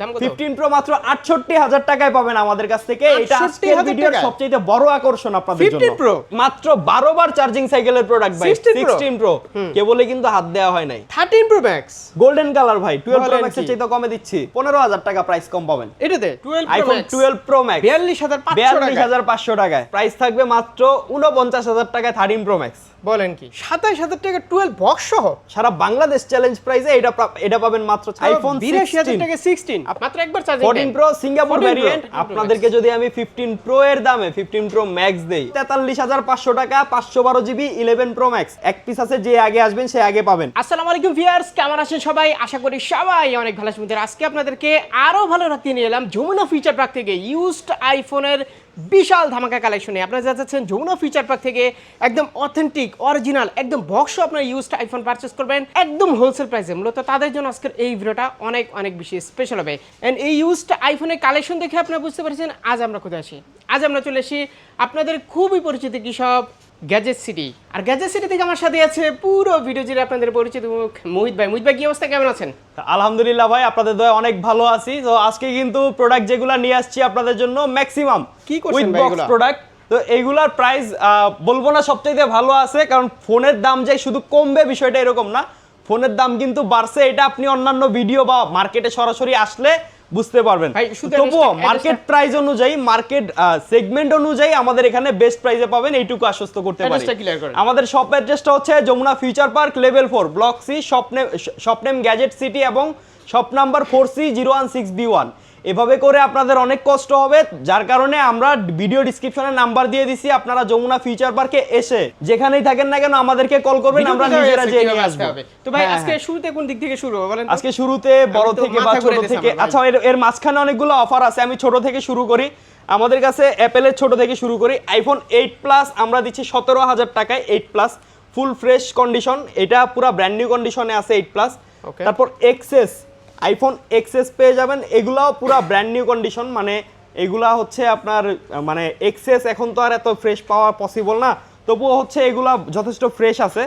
দাম কত? Fifteen pro মাত্র আটষট্টি হাজার টাকায় পাবেন আমাদের কাছ থেকে। এটা 68,000 আজকের ভিডিওর সবচেয়ে বড় আকর্ষণ আপনাদের 15 জন্য। মাত্র বারো বার চার্জিং সাইকেলের প্রোডাক্ট ভাই। 16 সিক্সটিন প্রো কেবলে কিন্তু হাত দেওয়া হয় নাই। Thirteen pro max golden colour ভাই। টুয়েলভ প্রো বলেন ম্যাক্সের? চাইতে কমে দিচ্ছি। পনেরো হাজার টাকা প্রাইস কম পাবেন। এটাতে pro max twelve pro max বিয়াল্লিশ হাজার পাঁচশো বিয়াল্লিশ টাকা হাজার পাঁচশো টাকায়। প্রাইস থাকবে মাত্র উনপঞ্চাশ হাজার টাকায় থার্টিন প্রো ম্যাক্স বলেন কি? সাতাইশ হাজার টাকা টুয়েলভ বক্স সহ সারা বাংলাদেশ চ্যালেঞ্জ প্রাইসে এটা এটা পাবেন মাত্র আইফোন বিরাশি হাজার টাকা সিক্সটিন মাত্র একবার charging fourteen pro Singapore variant আপনাদেরকে যদি আমি ফিফটিন প্রো এর দামে ফিফটিন প্রো ম্যাক্স দেই তেতাল্লিশ হাজার পাঁচশো টাকা পাঁচশো বারো জিবি ইলেভেন প্রো ম্যাক্স এক পিস আছে যে আগে আসবেন সে আগে পাবেন। আসসালামু আলাইকুম ভিউয়ার্স কেমন আছেন সবাই? আশা করি সবাই অনেক ভালো আছেন। আজকে আপনাদেরকে আরও ভালো রাখতে নিয়ে এলাম যমুনা ফিচার পার্ক থেকে ইউজড আইফোনের বিশাল ধামাকা কালেকশনে আপনারা যা যাচ্ছেন যমুনা ফিচার পার্ক থেকে, একদম অথেন্টিক অরিজিনাল একদম বক্স আপনার ইউজড আইফোন পারচেস করবেন, একদম হোলসেল প্রাইসে মূলত তাদের জন্য আজকের এই ভিডিওটা অনেক অনেক বেশি স্পেশাল হবে। অ্যান্ড এই ইউজড আইফোনের কালেকশন দেখে আপনারা বুঝতে পারছেন, আজ আমরা কোথায় আসি আজ আমরা চলে আসি আপনাদের খুবই পরিচিত কৃষক গ্যাজেট সিটি আর গ্যাজেট সিটি থেকে আমার সাথে আছে পুরো ভিডিও জুড়ে আপনাদের পরিচিত মুখ মোহিত ভাই। মোহিত ভাই কি অবস্থা? কেমন আছেন? আলহামদুলিল্লাহ ভাই আপনাদের দয়া অনেক ভালো আছি। তো আজকে কিন্তু প্রোডাক্ট যেগুলো নিয়ে আসছি আপনাদের জন্য ম্যাক্সিমাম কি করছেন ভাই এগুলা? প্রোডাক্ট তো এইগুলার প্রাইস বলব না সবচাইতে ভালো আছে কারণ ফোনের দাম যে শুধু কমবে বিষয়টা এরকম না। ফোনের দাম কিন্তু বাড়ছে। এটা আপনি অন্যান্য ভিডিও বা মার্কেটে সরাসরি আসলে বুঝতে পারবেন। তবুও মার্কেট প্রাইস অনুযায়ী মার্কেট সেগমেন্ট অনুযায়ী আমাদের এখানে বেস্ট প্রাইসে পাবেন এইটুকু আশ্বস্ত করতে পারি। আমাদের শপ অ্যাড্রেসটা হচ্ছে Jamuna future park level four block C স্বপ্নে স্বপ্নেম গ্যাজেট সিটি এবং shop number four C zero one six B one এভাবে করে আপনাদের অনেক কষ্ট হবে যার কারণে আমরা ভিডিও ডিসক্রিপশনে নাম্বার দিয়ে দিছি আপনারা যমুনা ফিউচার পার্কে এসে যেখানেই থাকেন না কেন আমাদেরকে কল করবেন আমরা নিজেরা যেয়ে নিয়ে আসব? তো ভাই হ্যাঁ, আজকে হ্যাঁ। শুরুতে কোন দিক থেকে শুরু? বলেন আজকে শুরুতে বড় থেকে বা ছোট থেকে আচ্ছা এর এর মাঝখানে অনেকগুলো অফার আছে আমি ছোট থেকে শুরু করি। আমাদের কাছে অ্যাপেলের ছোট থেকে শুরু করি। আইফোন এইট প্লাস আমরা দিচ্ছি সতেরো হাজার টাকায় eight plus full fresh condition এটা পুরো ব্র্যান্ড নিউ কন্ডিশনে আছে এইট প্লাস. তারপর এক্সেস আইফোন এক্সেস পেয়ে যাবেন। এগুলাও পুরো ব্র্যান্ড নিউ কন্ডিশন মানে এগুলা হচ্ছে আপনার মানে এক্সেস এখন তো আর এত ফ্রেশ পাওয়া পসিবল না। তবুও হচ্ছে এগুলা যথেষ্ট ফ্রেশ আছে।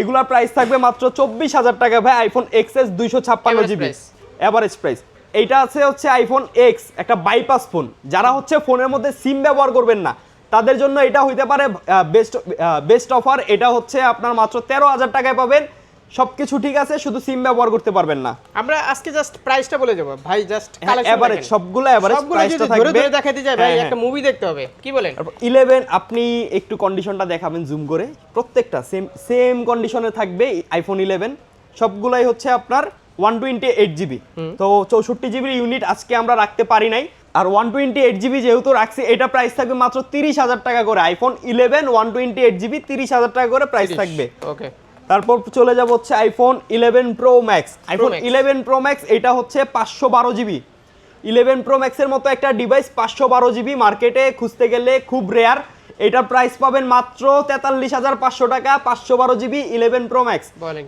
এগুলার প্রাইস থাকবে মাত্র চব্বিশ হাজার টাকা ভাই আইফোন এক্সএস দুইশো ছাপ্পান্ন জিবি। অ্যাভারেজ প্রাইস এইটা আছে হচ্ছে আইফোন এক্স একটা বাইপাস ফোন যারা হচ্ছে ফোনের মধ্যে সিম ব্যবহার করবেন না তাদের জন্য এটা হইতে পারে বেস্ট বেস্ট অফার এটা হচ্ছে আপনার মাত্র তেরো হাজার টাকায় পাবেন। সবকিছু ঠিক আছে শুধু সিম ব্যবহার করতে পারবেন না। আমরা আজকে জাস্ট প্রাইসটা বলে যাব। ভাই জাস্ট সবগুলো অ্যাভারেজ সবগুলো প্রাইসটা যদি ধরে ধরে দেখাতে যায় ভাই হ্যাঁ, একটা হ্যাঁ। মুভি দেখতে হবে। কি বলেন? ইলেভেন আপনি একটু কন্ডিশনটা দেখাবেন জুম করে। প্রত্যেকটা সেম সেম কন্ডিশনে থাকবে আইফোন ইলেভেন সবগুলাই হচ্ছে আপনার ওয়ান টোয়েন্টি এইট জিবি তো চৌষট্টি জিবির ইউনিট আজকে আমরা রাখতে পারি নাই। আর ওয়ান টোয়েন্টি এইট জিবি যেহেতু রাখছি এটা প্রাইস থাকবে মাত্র তিরিশ হাজার টাকা করে। IPhone eleven one twenty eight GB তিরিশ হাজার টাকা করে প্রাইস থাকবে। ওকে তারপর চলে যাব হচ্ছে iPhone eleven pro max iPhone eleven pro max এটা হচ্ছে পাঁচশো বারো জিবি। ইলেভেন প্রো ম্যাক্সের মতো একটা ডিভাইস পাঁচশো বারো জিবি মার্কেটে খুঁজতে গেলে খুব রেয়ার এটার প্রাইস পাবেন মাত্র তেতাল্লিশ হাজার পাঁচশো টাকা পাঁচশো বারো জিবি ইলেভেন প্রো ম্যাক্স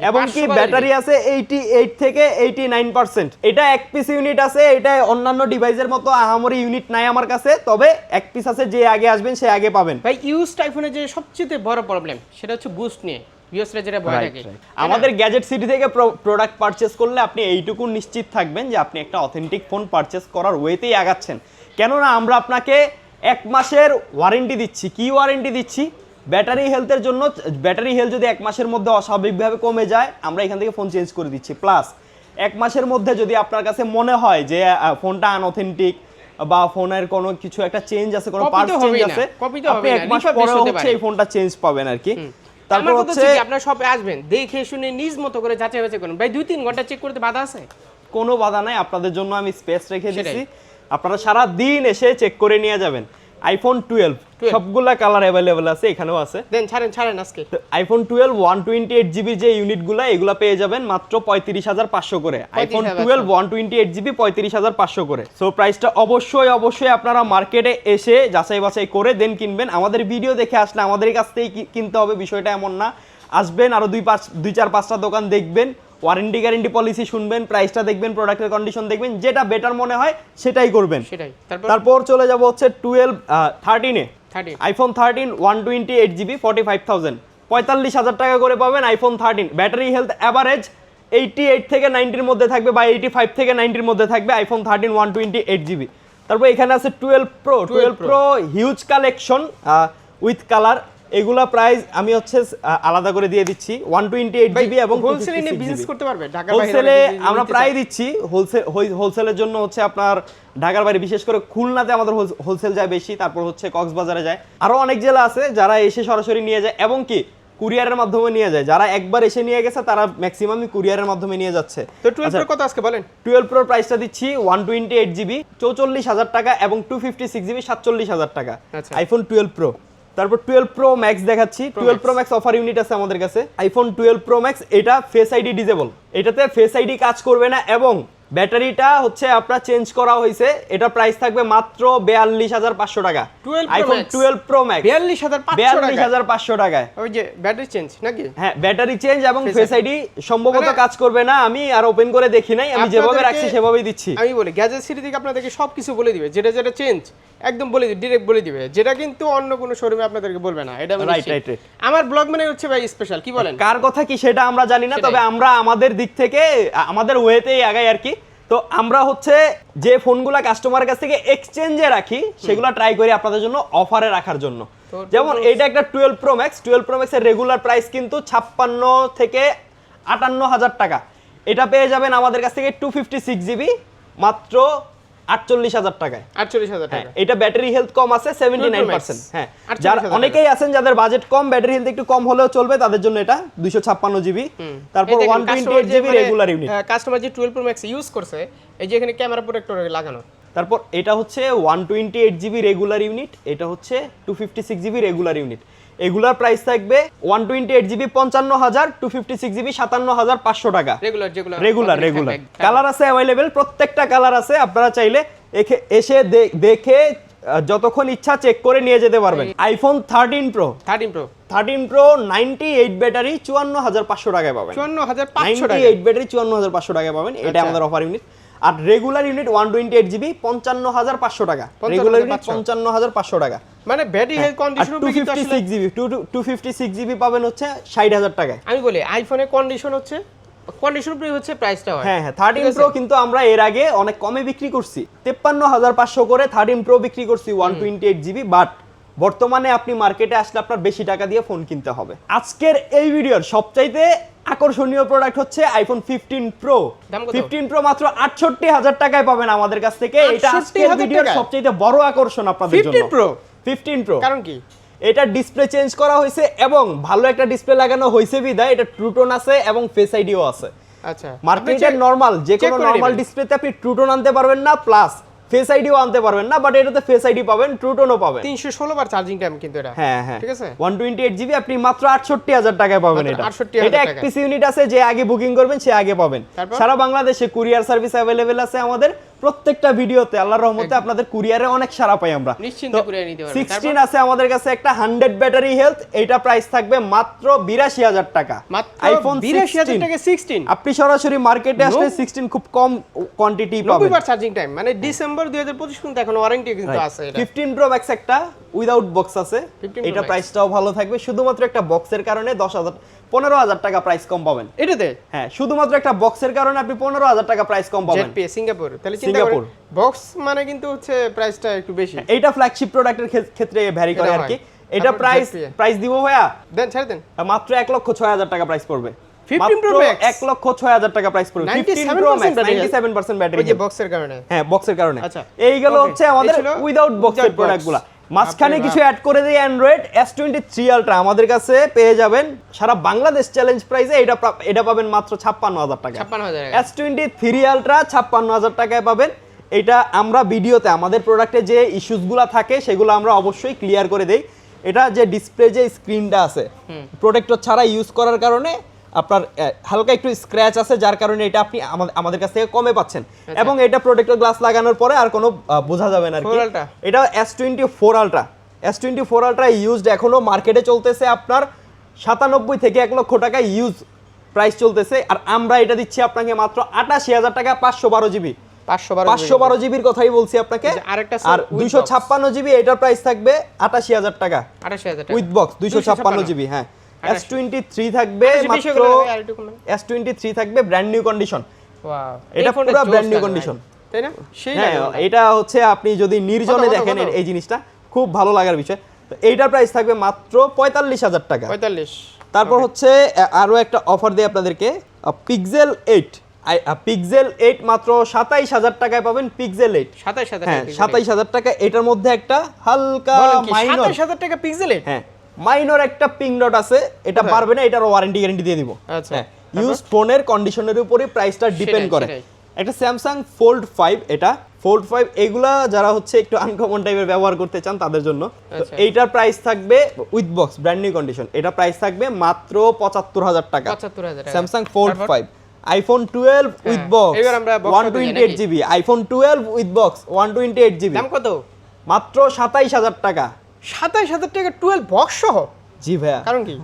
এবং কি ব্যাটারি আছে এইটি এইট থেকে এইটি নাইন পার্সেন্ট এটা এক পিস ইউনিট আছে এটা অন্যান্য ডিভাইসের মতো আহামরি ইউনিট নাই আমার কাছে তবে এক পিস আছে যে আগে আসবেন সে আগে পাবেন। ভাই ইউজ টাইফোনের যে সবচেয়ে বড় প্রবলেম সেটা হচ্ছে বুস্ট নিয়ে। ভিউয়ার্সরা যেটা ভয় থাকে। আমাদের গ্যাজেট সিটি থেকে প্রোডাক্ট পারচেস করলে আপনি এইটুকু নিশ্চিত থাকবেন যে আপনি একটা অথেন্টিক ফোন পারচেস করার ওয়েতেই আগাচ্ছেন। কেননা আমরা আপনাকে এক মাসের ওয়ারেন্টি দিচ্ছি। কি ওয়ারেন্টি দিচ্ছি? ব্যাটারি হেলথের জন্য ব্যাটারি হেলথ যদি এক মাসের মধ্যে অস্বাভাবিকভাবে কমে যায় আমরা এখান থেকে ফোন চেঞ্জ করে দিচ্ছি। প্লাস এক মাসের মধ্যে যদি আপনার কাছে মনে হয় যে ফোনটা আনঅথেন্টিক বা ফোনের কোনো কিছু একটা চেঞ্জ আছে কোনো চেঞ্জ আছে আপনি এক মাস পরে হচ্ছে এই ফোনটা চেঞ্জ পাবেন আর কি। তারপর হচ্ছে আপনার শপে আসবেন দেখে শুনে নিজ মতো করে যাচাই বাছাই করুন। ভাই দুই তিন ঘণ্টা চেক করতে বাধা আছে? কোনো বাধা নাই আপনাদের জন্য আমি স্পেস রেখে দিয়েছি আপনারা সারা দিন এসে চেক করে নিয়ে যাবেন। আইফোন টুয়েলভ সবগুলা কালার অ্যাভেলেবেল আছে এখানেও আছে। দেন ছাড়েন ছাড়েন আজকে। IPhone twelve one twenty eight GB যে ইউনিটগুলো এগুলো পেয়ে যাবেন মাত্র পঁয়ত্রিশ হাজার পাঁচশো করে। IPhone twelve one twenty eight GB পঁয়ত্রিশ হাজার পাঁচশো করে। সো প্রাইসটা অবশ্যই অবশ্যই আপনারা মার্কেটে এসে যাচাই বাছাই করে দেন কিনবেন। আমাদের ভিডিও দেখে আসলে আমাদের কাছ থেকেই কিনতে হবে বিষয়টা এমন না। আসবেন আরও দুই পাঁচ দুই চার পাঁচটা দোকান দেখবেন। ওয়ারেন্টি গ্যারেন্টি পলিসি শুনবেন প্রাইসটা দেখবেন প্রোডাক্টের কন্ডিশন দেখবেন যেটা বেটার মনে হয় সেটাই করবেন। সেটাই। তারপর? চলে যাব হচ্ছে twelve থার্টিনে thirty iPhone thirteen one twenty eight GB forty five thousand পঁয়তাল্লিশ হাজার টাকা করে পাবেন iPhone thirteen battery health average eighty eight থেকে নাইনটির মধ্যে থাকবে বা এইটি ফাইভ থেকে নাইনটির মধ্যে থাকবে iPhone thirteen one twenty eight GB তারপর এখানে আছে twelve pro twelve. Pro huge collection with colour এগুলা প্রাইস আমি হচ্ছে আলাদা করে দিয়ে দিচ্ছি। ওয়ান টোয়েন্টি এইট জিবি এবং হোলসেলে নিয়ে বিজনেস করতে পারবে ঢাকা হোলসেলে আমরা প্রায় দিচ্ছি হোলসেল হোলসেলের জন্য হচ্ছে আপনার ঢাকার বাইরে বিশেষ করে খুলনাতে আমাদের হোলসেল যায় বেশি তারপর হচ্ছে কক্সবাজারে যায়। আরও অনেক জেলা আছে যারা এসে সরাসরি নিয়ে যায় এবং কি কুরিয়ারের মাধ্যমে নিয়ে যায়। যারা একবার এসে নিয়ে গেছে তারা ম্যাক্সিমামই কুরিয়ারের মাধ্যমে নিয়ে যাচ্ছে। তো টুয়েলভ প্রো কত আজকে বলেন? টুয়েলভ প্রোর প্রাইসটা দিচ্ছি ওয়ান টোয়েন্টি এইট জিবি চৌচল্লিশ হাজার টাকা এবং টু ফিফটি সিক্স জিবি সাতচল্লিশ হাজার টাকা। আইফোন টুয়েলভ প্রো তারপর টুয়েলভ প্রো ম্যাক্স দেখাচ্ছি। Twelve pro max offer unit আছে আমাদের কাছে। আইফোন টুয়েলভ প্রো ম্যাক্স এটা ফেস আইডি ডিজেবল এটাতে ফেস আইডি কাজ করবে না এবং ব্যাটারিটা হচ্ছে আপনার চেঞ্জ করা হয়েছে। এটা প্রাইস থাকবে মাত্র বেয়াল্লিশ হাজার পাঁচশো টাকা। আইফোন টুয়েলভ প্রো ম্যাক্স বিয়াল্লিশ হাজার বিয়াল্লিশ হাজার পাঁচশো টাকায়। ওই যে ব্যাটারি চেঞ্জ নাকি? হ্যাঁ ব্যাটারি চেঞ্জ এবং ফেস আইডি সম্ভবত মানে- কাজ করবে না আমি আর ওপেন করে দেখি নাই আমি যেভাবে রাখছি সেভাবেই দিচ্ছি। আমি বলি গ্যাজেট সিটি থেকে আপনাদেরকে সব কিছু বলে দিবে যেটা যেটা চেঞ্জ একদম বলে দিবে ডিরেক্ট বলে দিবে যেটা কিন্তু অন্য কোনো শোরুমে আপনাদেরকে বলবে না এটা right, right. আমার ব্লগ মানে হচ্ছে ভাই স্পেশাল কি বলেন? কার কথা কি সেটা আমরা জানি না তবে আমরা আমাদের দিক থেকে আমাদের ওয়েতেই আগাই আর কি। তো আমরা হচ্ছে যে ফোনগুলো কাস্টমারের কাছ থেকে এক্সচেঞ্জে রাখি সেগুলো ট্রাই করি আপনাদের জন্য অফারে রাখার জন্য। যেমন এইটা এটা একটা twelve pro max twelve pro ম্যাক্সের রেগুলার প্রাইস কিন্তু ছাপ্পান্ন থেকে আটান্ন হাজার টাকা। এটা পেয়ে যাবেন আমাদের কাছ থেকে টু ফিফটি সিক্স জিবি মাত্র আটচল্লিশ হাজার টাকায়। আটচল্লিশ হাজার হ্যাঁ টাকা। এটা ব্যাটারি হেলথ কম আছে সেভেন্টি নাইন পার্সেন্ট হ্যাঁ যারা অনেকেই আছেন যাদের বাজেট কম ব্যাটারি হেলথ একটু কম হলেও চলবে তাদের জন্য এটা দুইশো ছাপ্পান্ন জিবি তারপর one twenty eight GB regular unit customer যে টুয়েলভ প্রো ম্যাক্স ইউজ করছে এই যে এখানে ক্যামেরা প্রোটেক্টর লাগানো। তারপর এটা হচ্ছে one twenty eight GB regular unit এটা হচ্ছে two fifty six GB regular unit এগুলার প্রাইস থাকবে ওয়ান টোয়েন্টি এইট জিবি পঞ্চান্ন হাজার টু ফিফটি সিক্স জিবি সাতান্ন হাজার পাঁচশো টাকা। রেগুলার যেগুলো রেগুলার রেগুলার কালার আছে অ্যাভেলেবেল প্রত্যেকটা কালার আছে আপনারা চাইলে এসে দেখে যতক্ষণ ইচ্ছা চেক করে নিয়ে যেতে পারবেন। IPhone thirteen pro 13 pro thirteen pro ninety eight battery চুয়ান্ন হাজার পাঁচশো টাকায় পাবেন। চুয়ান্ন হাজার পাঁচশো নাইনটি টাকা এইট ব্যাটারি চুয়ান্ন হাজার পাঁচশো টাকায় পাবেন। এটা আচ্ছা। আমাদের অফার ইউনিট আর regular unit one twenty eight GB পঞ্চান্ন হাজার পাঁচশো টাকা। রেগুলার ইউনিট পঞ্চান্ন হাজার পাঁচশো টাকা। মানে battery health condition two fifty six GB two fifty six GB পাবেন হচ্ছে ষাট হাজার টাকায়। আমি বলি আইফোনের কন্ডিশন হচ্ছে কন্ডিশন উপরে হচ্ছে প্রাইসটা হয়। হ্যাঁ হ্যাঁ থার্টিন? প্রো কিন্তু আমরা এর আগে অনেক কমে বিক্রি করছি। তেপ্পান্ন হাজার পাঁচশো করে থার্টিন প্রো বিক্রি করছি one twenty eight GB but বর্তমানে আপনি মার্কেটে আসলে আপনার বেশি টাকা দিয়ে ফোন কিনতে হবে। আজকের এই ভিডিওর সবচাইতে আকর্ষণীয় প্রোডাক্ট হচ্ছে আইফোন ফিফটিন প্রো দাম কত? ফিফটিন প্রো মাত্র আটষট্টি হাজার টাকায় পাবেন আমাদের কাছ থেকে। এটা 68,000 আজকের ভিডিওর? সবচাইতে বড় আকর্ষণ আপনাদের 15 জন্য। Pro? ফিফটিন প্রো কারণ কি? এটা ডিসপ্লে চেঞ্জ করা হয়েছে এবং ভালো একটা ডিসপ্লে লাগানো হয়েছে বিদায়। এটা ট্রুটোন আছে এবং ফেস আইডিও আছে। আচ্ছা। মার্কেটের নরমাল যে কোনো নরমাল ডিসপ্লেতে আপনি ট্রুটোন আনতে পারবেন না প্লাস ফেস আইডিও আনতে পারবেন না বাট এটাতে ফেস আইডি পাবেন ট্রুটোনও পাবেন। তিনশো ষোলো বার চার্জিং টাইম কিন্তু এটা। হ্যাঁ হ্যাঁ। ঠিক আছে? ওয়ান টোয়েন্টি এইট জিবি আপনি মাত্র আটষট্টি হাজার টাকায় পাবেন এটা। 68,000 এটা এক পিস ইউনিট আছে যে আগে বুকিং করবেন সে আগে পাবেন। সারা বাংলাদেশে কুরিয়ার সার্ভিস অ্যাভেলেবেল আছে আমাদের। প্রত্যেকটা ভিডিওতে আল্লাহর রহমতে আপনাদের কুরিয়ারে অনেক সারা পাই আমরা। নিশ্চিন্তে courier নিতে পারবেন। সিক্সটিন আছে আমাদের কাছে একটা হান্ড্রেড ব্যাটারি হেলথ এটা প্রাইস থাকবে মাত্র বিরাশি হাজার টাকা। মাত্র আইফোন বিরাশি হাজার টাকা সিক্সটিন আপনি সরাসরি মার্কেটে আসলে No- সিক্সটিন খুব কম কোয়ান্টিটি পাবেন। বার চার্জিং টাইম মানে ডিসেম্বর দুই হাজার পঁচিশ পর্যন্ত এখন ওয়ারেন্টি কিন্তু আছে এটা। ফিফটিন প্রো ম্যাক্স একটা উইদাউট বক্স আছে। এটা। প্রাইসটাও ভালো থাকবে শুধুমাত্র একটা বক্সের কারণে দশ হাজার পনেরো হাজার টাকা প্রাইস কম পাবেন। এটাতে? হ্যাঁ শুধুমাত্র একটা বক্সের কারণে আপনি পনেরো হাজার টাকা প্রাইস কম পাবেন। সিঙ্গাপুর তাহলে সিঙ্গাপুর। বক্স মানে কিন্তু হচ্ছে প্রাইসটা একটু বেশি। এইটা ফ্ল্যাগশিপ প্রোডাক্টের ক্ষেত্রে ভ্যারি করে আর কি। এটা প্রাইস প্রাইস দিব ভাইয়া? দেন ছেড়ে দেন। মাত্র এক লক্ষ ছয় হাজার টাকা প্রাইস পড়বে। 15 Pro মাত্র Max? এক লক্ষ ছয় হাজার টাকা প্রাইস পড়বে। Fifteen 97% pro max battery ninety seven percent battery ওই যে বক্সের কারণে। হ্যাঁ বক্সের কারণে। আচ্ছা। এই গেল হচ্ছে আমাদের উইদাউট বক্সের। প্রোডাক্টগুলো মাঝখানে কিছু অ্যাড করে দিই Android S twenty three ultra আমাদের কাছে পেয়ে যাবেন। সারা বাংলাদেশ চ্যালেঞ্জ প্রাইসে এটা এটা পাবেন মাত্র ছাপ্পান্ন হাজার টাকা। এস টোয়েন্টি থ্রি আলট্রা ছাপ্পান্ন হাজার টাকায় পাবেন। এটা আমরা ভিডিওতে আমাদের প্রোডাক্টে যে ইস্যুসগুলো থাকে সেগুলো আমরা অবশ্যই ক্লিয়ার করে দেই। এটা যে ডিসপ্লে যে স্ক্রিনটা আছে প্রোটেক্টর ছাড়া ইউজ করার কারণে আপনার হালকা একটু স্ক্র্যাচ আছে যার কারণে এটা আপনি আমাদের- কাছ থেকে কমে পাচ্ছেন। আচ্ছা। এবং এটা প্রোটেক্টর গ্লাস লাগানোর পরে আর কোনো বোঝা যাবে না আর কি। 4 Ultra? এটা S twenty four ultra S twenty four ultra used এখনও মার্কেটে চলতেছে আপনার সাতানব্বই থেকে এক লক্ষ টাকা ইউজ প্রাইস চলতেছে। আর আমরা এটা দিচ্ছি আপনাকে মাত্র আটাশি হাজার টাকা পাঁচশো বারো জিবি। পাঁচশো বারো জিবির কথাই বলছি আপনাকে। আর দুইশো ছাপ্পান্ন জিবি এটার প্রাইস থাকবে আটাশি হাজার টাকা। আঠাশি হাজার টাকা। উইথ বক্স দুইশো ছাপ্পান্ন জিবি হ্যাঁ। এস টোয়েন্টি থ্রি থাকবে মাত্র বিষয়গুলো আর একটু কমান। এস টোয়েন্টি থ্রি থাকবে ব্র্যান্ড নিউ কন্ডিশন Wow, এটা পুরো লাগে ভাই। condition। তাই না? সেই হ্যাঁ এটা হচ্ছে আপনি যদি নির্জনে দেখেন এই জিনিসটা খুব ভালো লাগার বিষয়। তো এইটার প্রাইস থাকবে মাত্র পঁয়তাল্লিশ হাজার টাকা। পঁয়তাল্লিশ তারপর হচ্ছে আ- আরও একটা অফার দিই আপনাদেরকে। পিক্সেল এইট পিক্সেল এইট মাত্র সাতাইশ হাজার টাকায় পাবেন পিক্সেল এইট সাতাশ হাজার হ্যাঁ সাতাইশ হাজার টাকা এটার মধ্যে একটা হালকা মাইনর সাতাশ হাজার টাকা পিক্সেলে হ্যাঁ। মাইনর একটা পিং ডট আছে এটা পারবে না এটার ওয়ারেন্টি গ্যারান্টি দিয়ে দিব। আচ্ছা, হ্যাঁ ইউজ ফোনের কন্ডিশনের উপরই প্রাইসটা ডিপেন্ড করে। একটা স্যামসাং ফোল্ড ফাইভ এটা ফোল্ড ফাইভ এগুলা যারা হচ্ছে একটু আনকমন টাইপের ব্যবহার করতে চান তাদের জন্য আচ্ছা। এইটার প্রাইস থাকবে with box brand new condition এটা প্রাইস থাকবে মাত্র পঁচাত্তর হাজার টাকা। Samsung fold five iPhone twelve with হ্যাঁ, box one twenty eight? GB iPhone twelve with box one twenty eight GB দাম কত? মাত্র সাতাইশ হাজার টাকা। সাতাশ হাজার টাকা টুয়েলভ বক্স সহ? জি ভাইয়া। কারণ কি?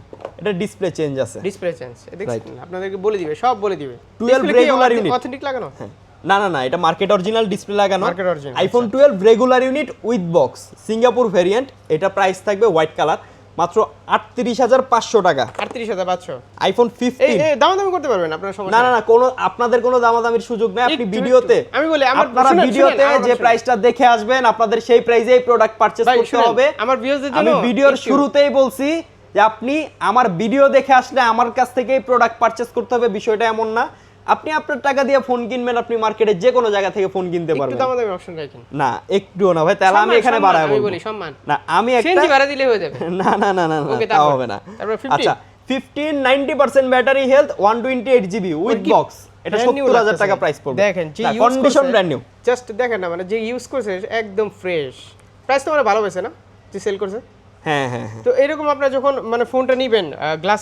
এটা ডিসপ্লে চেঞ্জ আছে। ডিসপ্লে চেঞ্জ দেখছেন আপনাদেরকে বলে দিবে সব বলে দিবে। 12 রেগুলার ইউনিট অথেন্টিক লাগানো? হ্যাঁ। না না না এটা মার্কেট অরিজিনাল ডিসপ্লে লাগানো। Market original iPhone twelve regular unit with box Singapore variant এটা প্রাইস থাকবে হোয়াইট কালার মাত্র আটত্রিশ হাজার পাঁচশো টাকা। আটত্রিশ হাজার পাঁচশো। আইফোন এই ফিফটিন দামাদামি করতে পারবেন আপনার সমস্যা না না। না কোনো আপনাদের কোনো দামাদামির সুযোগ নেই। আপনি ভিডিওতে আমি বলি, আমার- আপনারা ভিডিওতে যে প্রাইসটা দেখে আসবেন আপনাদের সেই প্রাইসেই প্রোডাক্ট পারচেজ করতে হবে। আমার আমি জন্য ভিডিওর শুরুতেই বলছি যে আপনি আমার ভিডিও দেখে আসলে আমার কাছ থেকেই প্রোডাক্ট পারচেজ করতে হবে বিষয়টা এমন না। আপনি আপনার টাকা দিয়ে ফোন কিনবেন আপনি মার্কেটে যে কোনো জায়গা থেকে ফোন কিনতে পারবেন। একটু দামাদামি অপশন রাখেন। না একটুও না ভাই তাহলে আমি এখানে আমি বলি সম্মান। না আমি একটা সিএনজি ভাড়া দিলে হয়ে যাবে। না না না না Okay, তা হবে না। 15? আচ্ছা fifteen ninety percent battery health one twenty eight GB with box এটা brand new সত্তর হাজার লাগতেছে। টাকা প্রাইস পড়বে। দেখেন যে কন্ডিশন ব্র্যান্ড নিউ জাস্ট দেখেন না মানে যে ইউজ করছে একদম ফ্রেশ প্রাইস তো মানে ভালো পেয়েছে না? যে সেল করছে? হ্যাঁ হ্যাঁ হ্যাঁ। তো এরকম আপনার যখন মানে ফোনটা নিবেন গ্লাস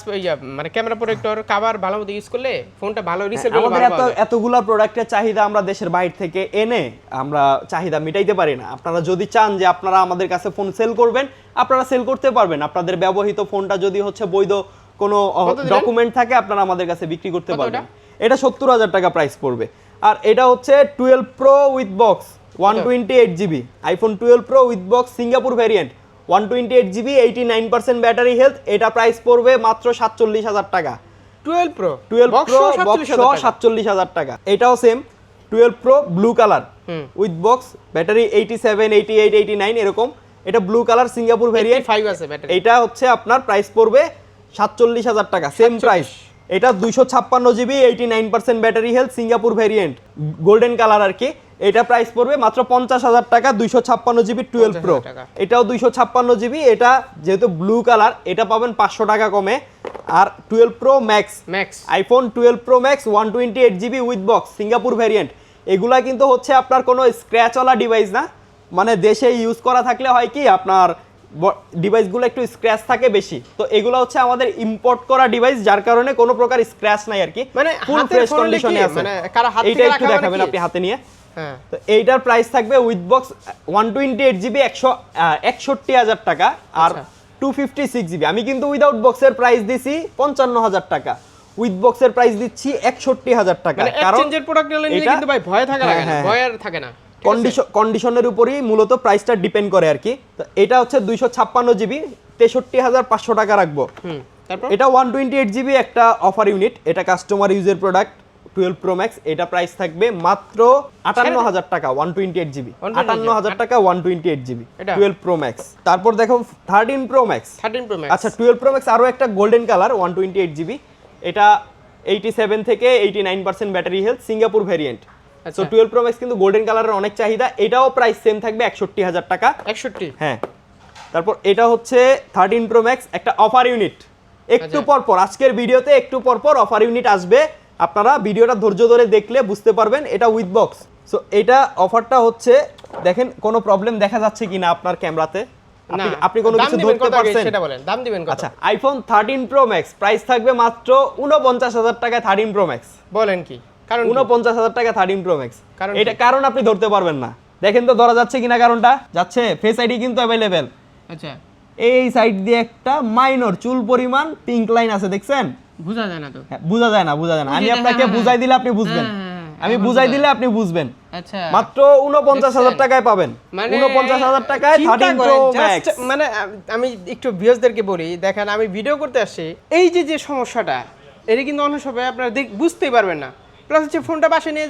মানে ক্যামেরা প্রোটেক্টর কাভার ভালো মতো ইউজ করলে ফোনটা ভালো রিসেল হ্যাঁ, আমাদের এত এতগুলা প্রোডাক্টের চাহিদা আমরা দেশের বাইরে থেকে এনে আমরা চাহিদা মিটাইতে পারি না। আপনারা যদি চান যে আপনারা আমাদের কাছে ফোন সেল করবেন আপনারা সেল করতে পারবেন। আপনাদের ব্যবহৃত ফোনটা যদি হচ্ছে বৈধ কোনো ডকুমেন্ট থাকে আপনারা আমাদের কাছে বিক্রি করতে পারবেন। এটা সত্তর হাজার টাকা প্রাইস পড়বে। আর এটা হচ্ছে twelve pro with box one twenty eight GB iPhone twelve pro with box Singapore variant one twenty eight GB eighty nine percent battery health এটা প্রাইস পড়বে মাত্র সাতচল্লিশ হাজার টাকা। Twelve pro twelve pro box সাতচল্লিশ হাজার টাকা। এটাও same twelve pro blue colour with box battery eighty seven eighty eight eighty nine এরকম। এটা blue colour Singapore variant five আছে ব্যাটারি এটা হচ্ছে আপনার প্রাইস পড়বে সাতচল্লিশ হাজার টাকা সেম প্রাইস এটা দুইশো ছাপ্পান্ন GB eighty nine percent battery health Singapore variant golden colour আর কি। এটা প্রাইস পড়বে মাত্র পঞ্চাশ হাজার টাকা দুইশো ছাপ্পান্ন জিবি টুয়েলভ প্রো এটাও দুইশো ছাপ্পান্ন জিবি এটা যেহেতু ব্লু কালার এটা পাবেন পাঁচশো টাকা কমে। আর twelve pro max max iPhone twelve pro max one twenty eight GB with box Singapore variant এগুলা কিন্তু হচ্ছে আপনার কোনো স্ক্র্যাচওয়ালা ডিভাইস না। মানে দেশে ইউজ করা থাকলে হয় কি আপনার ডিভাইসগুলো একটু স্ক্র্যাচ থাকে বেশি। তো এগুলো হচ্ছে আমাদের ইম্পোর্ট করা ডিভাইস যার কারণে কোনো প্রকার স্ক্র্যাচ নাই আর কি। মানে ফুল ফ্রেশ কন্ডিশনে আছে। মানে কারও হাত এইটা একটু মানে দেখাবেন আপনি হাতে নিয়ে। তো এইটার প্রাইস থাকবে with box one twenty eight GB একশো একষট্টি হাজার টাকা আর। টু ফিফটি সিক্স জিবি আমি কিন্তু উইদাউট বক্সের প্রাইস দিছি পঞ্চান্ন হাজার টাকা। উইথ বক্সের প্রাইস দিচ্ছি একষট্টি হাজার টাকা। মানে কারণ প্রোডাক্ট নিলে কিন্তু ভাই ভয় থাকা না হ্যাঁ, ভয় আর থাকে না। কন্ডিশন কন্ডিশনের উপরই মূলত প্রাইসটা ডিপেন্ড করে আর কি। তো এটা হচ্ছে দুইশো ছাপ্পান্ন জিবি তেষট্টি হাজার পাঁচশো টাকা রাখব। এটা ওয়ান টোয়েন্টি এইট জিবি একটা অফার ইউনিট এটা কাস্টমার ইউজের প্রোডাক্ট টুয়েলভ প্রো ম্যাক্স এটা প্রাইস থাকবে মাত্র আটান্ন হাজার টাকা ওয়ান টোয়েন্টি এইট জিবি আটান্ন হাজার টাকা one twenty eight GB twelve pro max তারপর দেখো thirteen pro max thirteen pro max আচ্ছা টুয়েলভ প্রো ম্যাক্স আরও একটা golden colour one twenty eight GB এটা এইটি সেভেন থেকে eighty nine percent battery health Singapore variant আচ্ছা। Twelve pro max কিন্তু golden কালারের অনেক চাহিদা। এটাও প্রাইস সেম থাকবে একষট্টি হাজার টাকা। একষট্টি। হ্যাঁ। তারপর এটা হচ্ছে থার্টিন প্রো ম্যাক্স একটা অফার ইউনিট একটু আচ্ছা। পর পর আজকের ভিডিওতে একটু পর পর অফার ইউনিট আসবে। আপনারা ভিডিওটা ধৈর্য ধরে দেখলে বুঝতে পারবেন এটা উইথ বক্স সো এটা অফারটা হচ্ছে দেখেন কোনো প্রবলেম দেখা যাচ্ছে কিনা আপনার ক্যামেরাতে আপনি- কোনো কিছু ধরতে পারছেন? সেটা বলেন দাম দিবেন কত? আচ্ছা iPhone thirteen pro max price থাকবে মাত্র উনপঞ্চাশ হাজার টাকায় থার্টিন প্রো ম্যাক্স বলেন কি কারণ কি? উনপঞ্চাশ হাজার টাকা থার্টিন প্রো ম্যাক্স কারণ এটা কারণ আপনি ধরতে পারবেন না। দেখেন তো ধরা যাচ্ছে কিনা কারণটা? যাচ্ছে ফেস আইডি কিন্তু অ্যাভেলেবেল আচ্ছা। এই সাইড দিয়ে একটা মাইনর চুল পরিমাণ পিঙ্ক লাইন আছে দেখছেন? বোঝা যায় না তো। হ্যাঁ, বোঝা যায় না বোঝা যায় না। আমি আপনাকে হ্যাঁ, বুঝাই দিলে আপনি বুঝবেন। হ্যাঁ, হ্যাঁ, আমি বুঝাই দিলে আপনি বুঝবেন। আচ্ছা। মাত্র উনপঞ্চাশ হাজার দেখছেন? টাকায় পাবেন। মানে উনপঞ্চাশ হাজার টাকায় চিন্তা থার্টিন করেন, প্রো ম্যাক্স মানে আমি একটু বলি দেখেন আমি ভিডিও করতে আসছি এই যে যে সমস্যাটা এটা কিন্তু অন্য সময় আপনারা বুঝতেই পারবেন না। প্লাস হচ্ছে ফোনটা বাসায় নিয়ে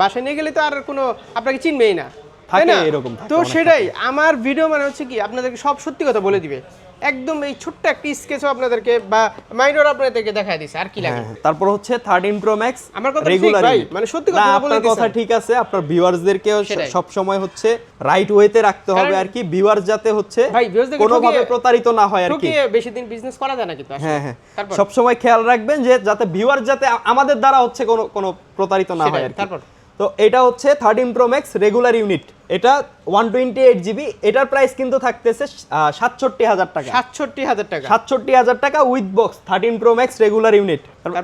বাসায় নিয়ে গেলে তো আর কোনো আপনাকে চিনবেই না তাই না? এরকম, তো সেটাই আমার ভিডিও মানে হচ্ছে কি আপনাদেরকে সব সত্যি কথা বলে দিবে। একদম এই ছোট্ট একটা স্কেচও আপনাদেরকে বা মাইনর আপনাদেরকে দেখায় দিছে। আর কি লাগে? হ্যাঁ, তারপর হচ্ছে থার্টিন প্রো ম্যাক্স আমার কথা ঠিক ভাই, মানে সত্যি কথা বলে আপনার কথা ঠিক আছে আপনার ভিউয়ার্সদেরকেও সেটাই। সব সময় হচ্ছে রাইট ওয়েতে রাখতে হবে আর কি ভিউয়ার্স যাতে হচ্ছে কোনোভাবে ঠকিয়ে- প্রতারিত না হয় আর কি। বেশি দিন বিজনেস করা যায় না কিন্তু আসলে। হ্যাঁ। হ্যাঁ সব সময় খেয়াল রাখবেন যে যাতে ভিউয়ার যাতে আমাদের দ্বারা হচ্ছে কোনো কোনো প্রতারিত না হয় আর কি। তারপর? তো এটা হচ্ছে thirteen pro max regular unit এটা ওয়ান টোয়েন্টি এইট জিবি এটার প্রাইস কিন্তু থাকতেছে সাতষট্টি হাজার টাকা। সাতষট্টি হাজার টাকা। সাতষট্টি হাজার টাকা with box thirteen pro max regular unit?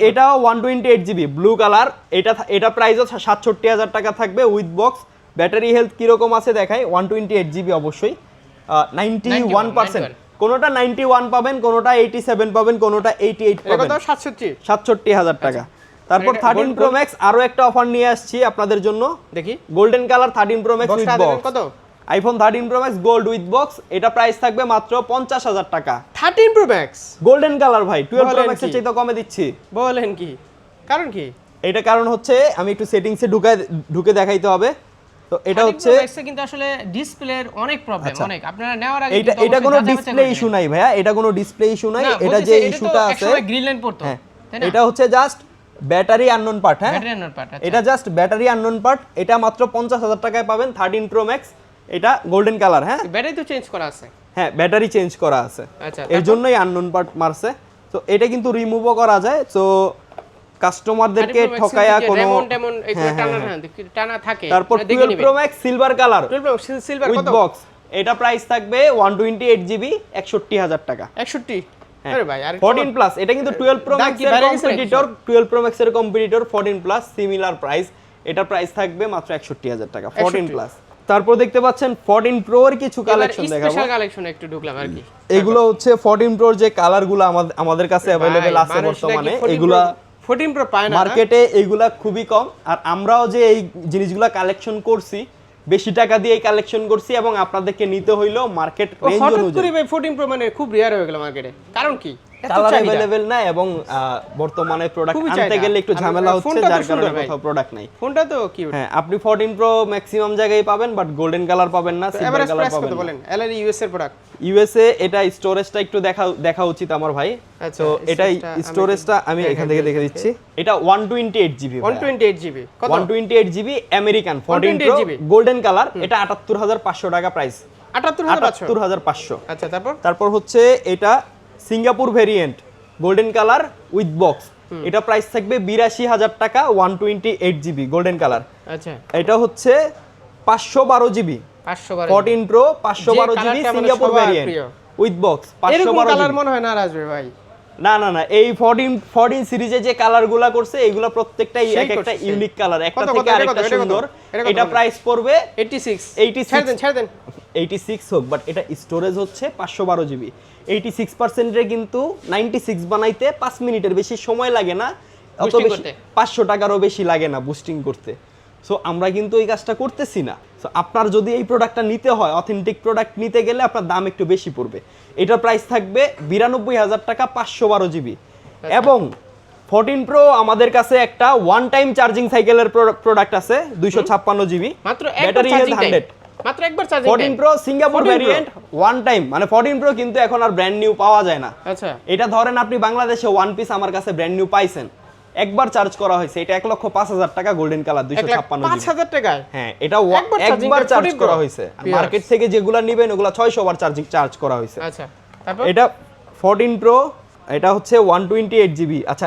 এটাও one twenty eight GB blue colour এটা এটা প্রাইসও সাতষট্টি হাজার টাকা থাকবে উইথ বক্স ব্যাটারি হেলথ কীরকম আছে দেখাই ওয়ান টোয়েন্টি এইট জিবি অবশ্যই। নাইনটি ওয়ান পার্সেন্ট 91 কোনোটা নাইনটি ওয়ান পাবেন কোনোটা এইটি সেভেন পাবেন কোনোটা এইটি এইট পাবেন। সাতষট্টি। সাতষট্টি হাজার টাকা। তারপর এটা থার্টিন gold- প্রো ম্যাক্স আরও একটা অফার নিয়ে আসছি আপনাদের জন্য। দেখি। Golden colour thirteen pro max with box কত? IPhone thirteen pro max gold with box এটা প্রাইস থাকবে মাত্র পঞ্চাশ হাজার টাকা। Thirteen pro max golden colour ভাই টুয়েলভ প্রো বলেন ম্যাক্সের কি? চাইতে কমে দিচ্ছি। বলেন কি? কারণ কি? এটা কারণ হচ্ছে আমি একটু সেটিংসে ঢুকে ঢুকে দেখাইতে হবে। তো এটা হচ্ছে কিন্তু আসলে ডিসপ্লের অনেক প্রবলেম আচ্ছা। অনেক। আপনারা নেওয়ার আগে এটা এটা কোনো ডিসপ্লে ইস্যু নাই ভাইয়া এটা কোনো ডিসপ্লে ইস্যু নাই। এটা যে ইস্যুটা আছে গ্রিন লাইন পড়তো হ্যাঁ। এটা হচ্ছে জাস্ট ব্যাটারি আননোন পার্ট হ্যাঁ? ব্যাটারি আনার পার্ট এটা জাস্ট ব্যাটারি আননোন পার্ট এটা মাত্র পঞ্চাশ হাজার টাকায় পাবেন থার্টিন প্রো ম্যাক্স এটা গোল্ডেন কালার হ্যাঁ? ব্যাটারি তো চেঞ্জ করা আছে। হ্যাঁ ব্যাটারি চেঞ্জ করা আছে। আচ্ছা এর জন্যই আননোন পার্ট মারছে। তো এটা কিন্তু রিমুভও করা যায় তো কাস্টমারদেরকে ঠকায়া কোনো হ্যাঁ, হ্যাঁ, টানা হ্যাঁ। টানা- টানা থাকে তারপর আপনারা দেখে টুয়েলভ নেবেন pro max silver colour 12 Pro silver কত? বক্স এটা প্রাইস থাকবে ওয়ান টোয়েন্টি এইট জিবি একষট্টি হাজার টাকা। 61 হ্যাঁ। আরে ভাই আর ফোরটিন প্লাস এটা কিন্তু টুয়েলভ প্রো দাম ম্যাক্স এর বাইরে গেছে নাকি কম্পিটিটর টুয়েলভ প্রো ম্যাক্স এর competitor fourteen plus similar price এটা প্রাইস থাকবে মাত্র একষট্টি হাজার টাকা ফোরটিন 61 প্লাস তারপর দেখতে পাচ্ছেন ফোরটিন প্রো এর কিছু কালেকশন দেখাবো। স্পেশাল কালেকশন একটু ঢুকলাম আর কি। এগুলো হচ্ছে প্রোর যে কালারগুলো আমাদের আমাদের কাছে আছে বর্তমানে 14 এগুলা Pro- 14 প্রো পায় না? মার্কেটে এইগুলা খুবই কম। আর আমরাও যে এই জিনিসগুলা কালেকশন করছি বেশি টাকা দিয়ে কালেকশন করছি এবং আপনাদেরকে নিতে হইল মার্কেট রেঞ্জ রেঞ্জ হঠাৎ অনুযায়ী। করে ভাই 14 প্রো মানে খুব রেয়ার হয়ে গেল মার্কেটে কারণ কি? কালার চাহিদা। অ্যাভেলেবেল না এবং বর্তমানে প্রোডাক্ট আনতে গেলে একটু ঝামেলা হচ্ছে যার কারণে কোথাও প্রোডাক্ট নাই। ফোনটা তো কিউট হ্যাঁ আপনি 14 প্রো ম্যাক্সিমাম জায়গায় পাবেন বাট গোল্ডেন কালার পাবেন না সিলভার কালার পাবেন না। বলেন? এলআর ইউএস এর প্রোডাক্ট ইউএসএ এটা স্টোরেজটা একটু দেখা দেখা উচিত আমার ভাই। আচ্ছা, তো স্টোরেজটা আমি এখান থেকে দেখে। দিচ্ছি। এটা one twenty eight GB 128 GB কত? One twenty eight GB American fourteen 128 pro golden colour এটা আটাত্তর হাজার পাঁচশো টাকা প্রাইস 78500 আটাত্তর হাজার পাঁচশো। আচ্ছা তারপর? তারপর হচ্ছে এটা Singapore variant golden colour with box এটা প্রাইস থাকবে বিরাশি হাজার টাকা one twenty eight GB golden colour আচ্ছা। এটা হচ্ছে পাঁচশো বারো জিবি 512 ফোরটিন প্রো পাঁচশো বারো GB Singapore variant with box পাঁচশো বারো জিবি মনে হয় না রাজবে ভাই। না না না এই ফোরটিন ফোরটিন সিরিজে যে কালারগুলা করছে এগুলো প্রত্যেকটাই এক একটা ইউনিক কালার একটা থেকে আরেকটা? সুন্দর। এটা? প্রাইস পড়বে 86 86 ছেড়ে দেন ছেড়ে দেন। এইটি সিক্স হোক বাট এটা স্টোরেজ হচ্ছে পাঁচশো বারো জিবি এইটি সিক্স পার্সেন্টে কিন্তু নাইনটি সিক্স বানাইতে পাঁচ মিনিটের বেশি সময় লাগে না অত বেশি করতে। পাঁচশো টাকারও বেশি লাগে না বুস্টিং করতে। সো আমরা কিন্তু এই কাজটা করতেছি না। সো আপনার যদি এই প্রোডাক্টটা নিতে হয় অথেন্টিক প্রোডাক্ট নিতে গেলে আপনার দাম একটু বেশি পড়বে। এটার প্রাইস থাকবে বিরানব্বই হাজার টাকা পাঁচশো বারো জিবি এবং ফোরটিন প্রো আমাদের কাছে একটা ওয়ান টাইম চার্জিং সাইকেলের প্রোডাক্ট আছে দুইশো ছাপ্পান্ন জিবি মাত্র ব্যাটারি হেলথ হান্ড্রেড মাত্র একবার charging fourteen pro Singapore 14। Variant one time মানে ফোরটিন প্রো কিন্তু এখন আর ব্র্যান্ড নিউ পাওয়া যায় না। আচ্ছা। এটা ধরেন আপনি বাংলাদেশে ওয়ান পিস আমার কাছে ব্র্যান্ড নিউ পাইছেন। একবার চার্জ করা হয়েছে এটা এক লক্ষ পাঁচ হাজার টাকা গোল্ডেন কালার দুইশো ছাপ্পান্ন পাঁচ হাজার টাকায়? হ্যাঁ এটা একবার চার্জ করা হয়েছে। মার্কেট থেকে যেগুলা নিবেন ওগুলো ছয়শো বার চার্জিং চার্জ করা হয়েছে। আচ্ছা এটা ফোরটিন প্রো এটা হচ্ছে ওয়ান টোয়েন্টি এইট জিবি আচ্ছা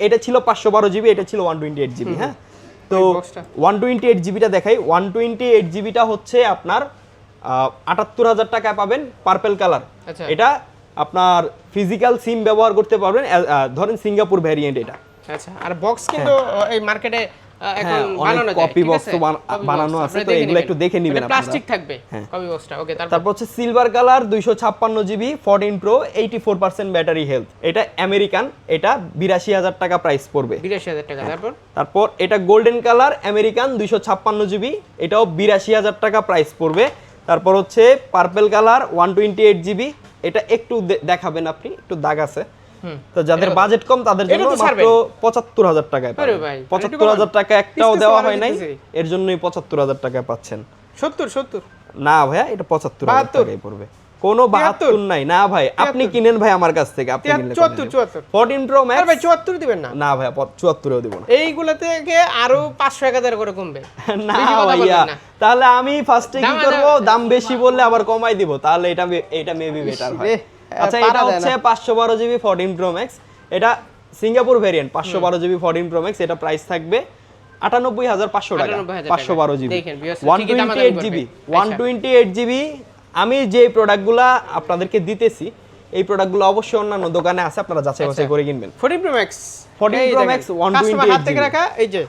এটা- ছিল পাঁচশো বারো জিবি এটা ছিল ওয়ান টোয়েন্টি এইট জিবি হ্যাঁ? তো। ওয়ান টোয়েন্টি এইট জিবিটা দেখাই। ওয়ান টোয়েন্টি এইট জিবিটা হচ্ছে আপনার আটাত্তর হাজার টাকায় পাবেন পার্পেল কালার আচ্ছা। এটা আপনার ফিজিক্যাল সিম ব্যবহার করতে পারবেন ধরেন সিঙ্গাপুর ভ্যারিয়েন্ট এটা। আচ্ছা আর বক্স কিন্তু হ্যাঁ। এই মার্কেটে এখন হ্যাঁ, বানানো যায় box আছে? তো বানানো আছে, তো এগুলো একটু দেখে নিবেন এটা আপনারা। প্লাস্টিক থাকবে হ্যাঁ। কপি বক্সটা ওকে তারপর হচ্ছে সিলভার কালার দুইশো ছাপ্পান্ন GB fourteen pro eighty four percent battery health এটা আমেরিকান এটা বিরাশি হাজার টাকা প্রাইস পড়বে বিরাশি হাজার টাকা তারপর তারপর এটা গোল্ডেন কালার আমেরিকান দুইশো ছাপ্পান্ন জিবি এটাও বিরাশি হাজার টাকা প্রাইস পড়বে তারপর হচ্ছে purple colour one twenty eight GB এটা একটু দেখাবেন আপনি একটু দাগ আছে। তো যাদের বাজেট কম তাদের জন্য মাত্র ছাড়বেন। পঁচাত্তর হাজার টাকায় পাবেন। ভাই, পঁচাত্তর হাজার টাকা একটাও দেওয়া হয় নাই এর জন্যই পঁচাত্তর হাজার টাকায় পাচ্ছেন। সত্তর সত্তর। না ভাইয়া এটা পঁচাত্তর হাজার বাহাত্তর? টাকায় পড়বে। কোনো তিয়াত্তর? বাহাত্তর নাই। না ভাই আপনি কিনেন ভাই আমার কাছ থেকে আপনি কিনলে চুয়াত্তর। চুয়াত্তর ফোরটিন প্রো আরে ম্যাক্স ভাই চুয়াত্তর দিবেন না। না ভাইয়া চুয়াত্তরেও দিব না। এইগুলো থেকে আরও পাঁচশো এক হাজার করে কমবে। না ভাইয়া। তাহলে আমি ফার্স্টে কি করব? দাম- বেশি বললে আবার কমাই দিব। তাহলে এটা এটা মেবি বেটার হয়। আচ্ছা এটা হচ্ছে পাঁচশো বারো জিবি ফোরটিন প্রো ম্যাক্স এটা সিঙ্গাপুর ভেরিয়েন্ট পাঁচশো বারো জিবি ফোরটিন প্রো ম্যাক্স এটা প্রাইস থাকবে আটানব্বই হাজার পাঁচশো টাকা। 98,000 পাঁচশো জিবি। দেখেন, viewers, ওয়ান ঠিকই টোয়েন্টি দামাদামি এইট করবে। জিবি ওয়ান আচ্ছা। টোয়েন্টি এইট জিবি আমি যে প্রোডাক্টগুলা আপনাদেরকে দিতেছি এই প্রোডাক্টগুলো অবশ্যই অন্যান্য দোকানে আছে আপনারা যাচাই আচ্ছা। বাছাই করে কিনবেন। Fourteen pro max 14 Pro Max, 128 হাত থেকে GB রাখা এই যে।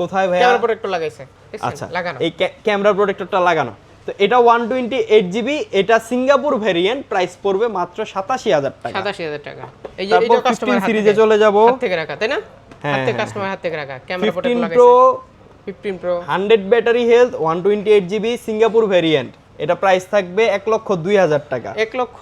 কোথায় ভাইয়া? ক্যামেরা প্রোটেক্টর লাগাইছে। আচ্ছা। লাগানো। এই ক্যামেরা প্রোটেক্টরটা লাগানো। তো এটা ওয়ান টোয়েন্টি এইট জিবি এটা সিঙ্গাপুর ভেরিয়েন্ট প্রাইস পড়বে মাত্র সাতাশি হাজার টাকা। সাতাশি হাজার টাকা। এই যে এটা কাস্টমার সিরিজে চলে যাব। হাত থেকে রাখা তাই না? হ্যাঁ, হাত থেকে হ্যাঁ, কাস্টমার হাত থেকে রাখা। ক্যামেরা প্রো লাগাইছে। Fifteen pro hundred battery health one twenty eight GB Singapore variant এটা প্রাইস থাকবে এক লক্ষ দুই হাজার টাকা। এক লক্ষ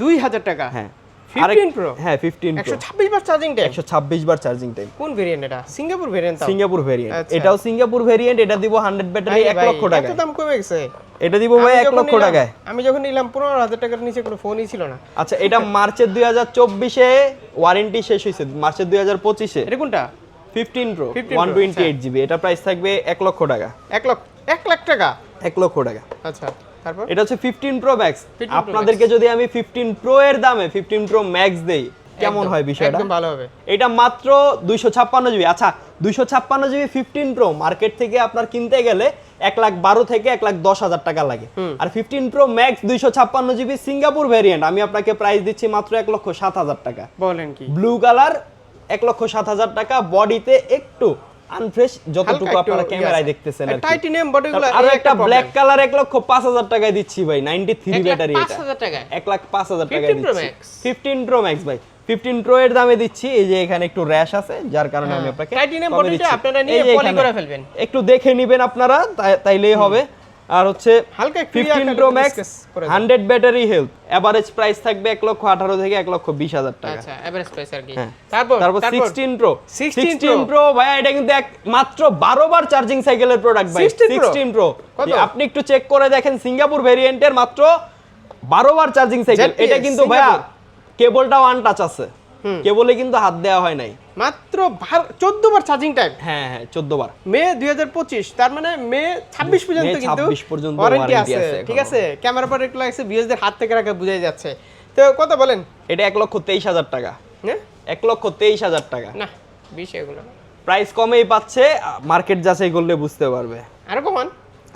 দুই হাজার টাকা। হ্যাঁ। 15 আরেক- Pro? হ্যাঁ ফিফটিন একশো ছাব্বিশ বার চার্জিং টাইম একশো ছাব্বিশ বার চার্জিং টাইম কোন ভেরিয়েন্ট এটা? সিঙ্গাপুর ভেরিয়েন্ট সিঙ্গাপুর ভেরিয়েন্ট আচ্ছা। এটাও সিঙ্গাপুর ভেরিয়েন্ট এটা দিব হান্ড্রেড ব্যাটারি এক লক্ষ টাকা দাম কমে গেছে। এটা দিব ভাই আমি এক যখন লক্ষ নিলাম- টাকায়। আমি যখন নিলাম পনেরো হাজার টাকার নিচে কোনো ফোনই ছিল না। আচ্ছা এটা মার্চের দুই হাজার চব্বিশে ওয়ারেন্টি শেষ হয়েছে। মার্চের দুই হাজার পঁচিশে। এটা কোনটা? Fifteen pro 15 one Pro, twenty eight GB এটা প্রাইস থাকবে এক লক্ষ টাকা। এক লক্ষ এক লাখ টাকা? এক লক্ষ টাকা। আচ্ছা। তারপর? এটা হচ্ছে ফিফটিন প্রো ম্যাক্স আপনাদেরকে যদি আমি ফিফটিন প্রো এর দামে ফিফটিন প্রো ম্যাক্স দেই কেমন হয় বিষয়টা? একদম ভালো হবে। এটা মাত্র দুইশো ছাপ্পান্ন জিবি আচ্ছা দুইশো ছাপ্পান্ন জিবি ফিফটিন প্রো মার্কেট থেকে আপনার কিনতে গেলে এক লাখ বারো থেকে এক লাখ দশ হাজার টাকা লাগে। আর ফিফটিন প্রো ম্যাক্স দুইশো ছাপ্পান্ন জিবি সিঙ্গাপুর ভ্যারিয়েন্ট আমি আপনাকে প্রাইস দিচ্ছি মাত্র এক লক্ষ সাত হাজার টাকা। বলেন কি? ব্লু কালার এক লক্ষ সাত হাজার টাকা বডিতে একটু আনফ্রেশ যতটুকু আপনারা ক্যামেরায় দেখতেছেন আর কি। টাইটেনিয়াম বডিগুলো আর একটা ব্ল্যাক কালার এক লক্ষ পাঁচ হাজার টাকায় দিচ্ছি ভাই নাইনটি থ্রি ব্যাটারি এটা। 5000 টাকায়? 1 লাখ পাঁচ হাজার টাকায় দিচ্ছি। Max। ফিফটিন প্রো ম্যাক্স ভাই। ফিফটিন প্রো এর দামে দিচ্ছি এই যে এখানে একটু র্যাশ আছে যার কারণে আমি আপনাকে Titanium কমে আপনারা নিয়ে পলি করে ফেলবেন। একটু দেখে নিবেন আপনারা তাইলে তাইলেই হবে। আর হচ্ছে হালকা fifteen pro max. Hundred battery health average price থাকবে এক লক্ষ আঠারো থেকে এক লক্ষ বিশ হাজার টাকা। আচ্ছা এভারেজ প্রাইস আর কি। হ্যাঁ। তারপর তারপর সিক্সটিন প্রো 16 সিক্সটিন প্রো ভাইয়া এটা কিন্তু এক মাত্র বারো বার চার্জিং সাইকেলের প্রোডাক্ট ভাই। 16 সিক্সটিন প্রো আপনি একটু চেক করে দেখেন সিঙ্গাপুর ভেরিয়েন্টের মাত্র বারো বার চার্জিং সাইকেল এটা কিন্তু ভাইয়া সিঙ্গাপুর। কেবলটা ওয়ান টাচ আছে। কেবলে কিন্তু হাত দেওয়া হয় নাই। মাত্র চোদ্দ বার চার্জিং টাইম হ্যাঁ হ্যাঁ চোদ্দ বার। মে দুই তার মানে মে ছাব্বিশ পর্যন্ত কিন্তু পর্যন্ত ওয়ারেন্টি আছে। ঠিক আছে? ক্যামেরা পর একটু লাগছে বিএসদের হাত থেকে রাখা বোঝাই যাচ্ছে। তো কত বলেন? এটা এক লক্ষ তেইশ হাজার টাকা। হ্যাঁ? এক লক্ষ তেইশ হাজার টাকা। না বিশ এগুলো প্রাইস কমেই পাচ্ছে মার্কেট যাচাই করলে বুঝতে পারবে। আর কমান?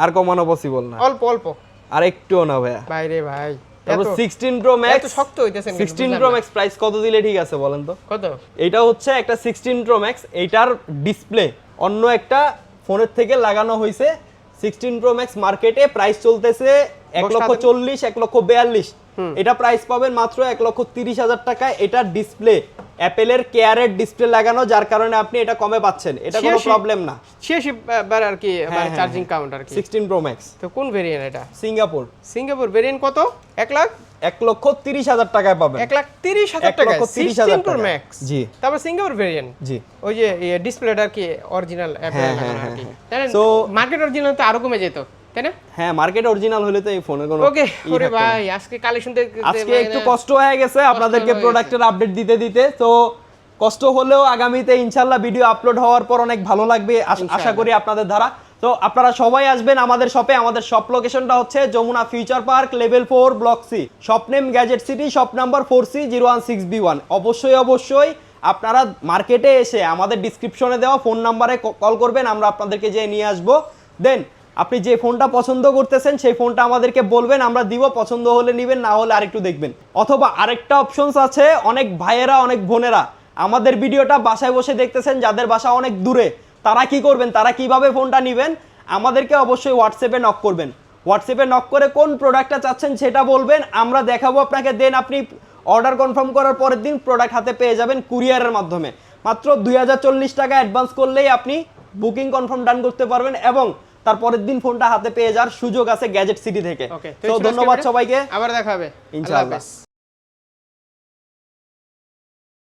আর কমানো পসিবল না। অল্প অল্প। আর একটুও না ভাইয়া। বাইরে ভাই। তারপর এত- সিক্সটিন প্রো এত ম্যাক্স শক্ত সিক্সটিন বুঝলাম প্রো ম্যাক্স প্রাইস কত দিলে ঠিক আছে বলেন তো? কত? এটা হচ্ছে একটা সিক্সটিন প্রো ম্যাক্স এইটার ডিসপ্লে অন্য একটা ফোনের থেকে লাগানো হয়েছে সিক্সটিন প্রো ম্যাক্স মার্কেটে প্রাইস চলতেছে এক লক্ষ চল্লিশ এক লক্ষ বিয়াল্লিশ। এটা প্রাইস পাবেন মাত্র এক লক্ষ তিরিশ হাজার টাকায়। এটা ডিসপ্লে অ্যাপেলের কেয়ারের ডিসপ্লে লাগানো যার কারণে আপনি এটা কমে পাচ্ছেন। এটা কোনো প্রবলেম না। ছিয়াশি বার আর কি হ্যাঁ, চার্জিং কাউন্ট আর কি। সিক্সটিন প্রো ম্যাক্স তো কোন ভেরিয়েন্ট এটা? সিঙ্গাপুর সিঙ্গাপুর ভেরিয়েন্ট কত? এক লাখ? এক লক্ষ তিরিশ হাজার টাকায় পাবেন। এক লাখ তিরিশ হাজার টাকা তিরিশ হাজার প্রো ম্যাক্স জি। তারপর সিঙ্গাপুর ভেরিয়েন্ট জি। ওই যে ডিসপ্লেটা আর কি অরিজিনাল হ্যাঁ, হ্যাঁ, আর কি। হ্যাঁ। So- মার্কেট অরিজিনাল তো আরও কমে যেত। তাই না? হ্যাঁ মার্কেট অরিজিনাল হলে তো এই ফোনে কোনো ওকে ওরে ভাই আজকে কালেকশন আজকে মানে একটু কষ্ট হয়ে গেছে আপনাদেরকে প্রোডাক্টের আপডেট দিতে দিতে তো কষ্ট হলেও আগামীতে ইনশাল্লাহ ভিডিও আপলোড হওয়ার পর অনেক ভালো লাগবে আশা করি আপনাদের দ্বারা। তো আপনারা সবাই আসবেন আমাদের শপে আমাদের শপ লোকেশনটা হচ্ছে Jamuna future park level four block C shop name gadget city shop number four C zero one six B one অবশ্যই অবশ্যই আপনারা মার্কেটে এসে আমাদের ডিসক্রিপশনে দেওয়া ফোন নাম্বারে কল করবেন আমরা আপনাদেরকে যে নিয়ে আসব। দেন আপনি যে ফোনটা পছন্দ করতেছেন, সেই ফোনটা আমাদেরকে বলবেন, আমরা দিব, পছন্দ হলে নেবেন, না হলে আরেকটু দেখবেন। অথবা আরেকটা অপশনস আছে, অনেক ভাইয়েরা, অনেক বোনেরা, আমাদের ভিডিওটা বাসায় বসে দেখতেছেন, যাদের বাসা অনেক দূরে, তারা কি করবেন, তারা কীভাবে ফোনটা নেবেন, আমাদেরকে অবশ্যই হোয়াটসঅ্যাপে নক করবেন। হোয়াটসঅ্যাপে নক করে কোন প্রোডাক্টটা চাচ্ছেন, সেটা বলবেন, আমরা দেখাবো আপনাকে দেন আপনি অর্ডার কনফার্ম করার পরের দিন প্রোডাক্ট হাতে পেয়ে যাবেন কুরিয়ারের মাধ্যমে। মাত্র দুই হাজার চল্লিশ টাকা অ্যাডভান্স করলেই আপনি বুকিং কনফার্ম ডান করতে পারবেন এবং তার পরের দিন ফোনটা হাতে পেয়ে যাওয়ার সুযোগ আছে গ্যাজেট সিটি থেকে। তো ধন্যবাদ সবাইকে। আবার দেখা হবে। ইনশাআল্লাহ।